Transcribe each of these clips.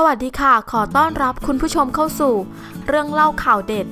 สวัสดีค่ะ ขอต้อนรับคุณผู้ชมเข้าสู่ เรื่องเล่าข่าวเด็ด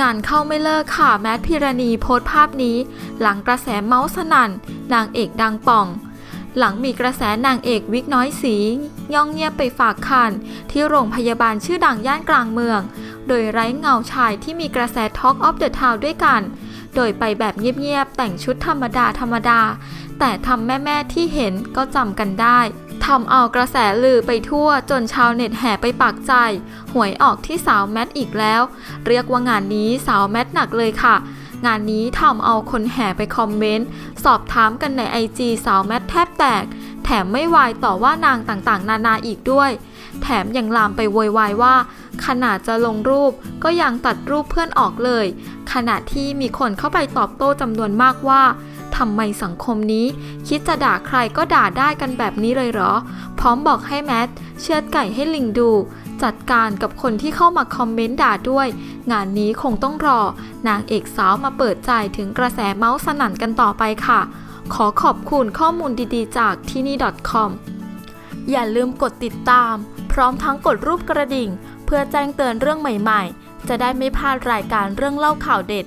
งานเข้าไม่เลิกค่ะ แมทพิรณีโพสต์ภาพนี้ หลังกระแสเมาส์สนั่น นางเอกดังป่อง หลังมีกระแสนางเอกวิกน้อยสีย่องเงียบไปฝากคันที่โรงพยาบาลชื่อดังย่านกลางเมือง โดยไร้เงาชายที่มีกระแส Talk of the Town ด้วยกัน โดยไปแบบเงียบๆแต่งชุดธรรมดาธรรมดา แต่ทำแม่ๆที่เห็นก็จำกันได้ ทำเอากระแสลือไปทั่วจนชาวเน็ตแห่ไปปักใจ หวยออกที่สาวแมทอีกแล้ว เรียกว่างานนี้สาวแมทหนักเลยค่ะ งานนี้ทำเอาคนแห่ไปคอมเมนต์ สอบถามกันในไอจีสาวแมทแทบแตก แถมไม่วายต่อว่านางต่างๆ นานาอีกด้วย แถมยังลามไปโวยวายว่า ขนาดจะลงรูปก็ยังตัดรูปเพื่อนออกเลย ขณะที่มีคนเข้าไปตอบโต้จำนวนมากว่า ทำไมสังคมนี้ คิดจะด่าใครก็ด่าได้กันแบบนี้เลยเหรอ พร้อมบอกให้แมทเชือดไก่ให้ลิงดู จัดการกับคนที่เข้ามาคอมเมนต์ด่าด้วย งานนี้คงต้องรอ นางเอกสาวมาเปิดใจถึงกระแสเมาส์สนั่นกันต่อไปค่ะ ขอขอบคุณข้อมูลดีๆ จากที่นี่ .com อย่าลืมกดติดตาม พร้อมทั้งกดรูปกระดิ่ง เพื่อแจ้งเตือนเรื่องใหม่ๆ จะได้ไม่พลาดรายการเรื่องเล่าข่าวเด็ด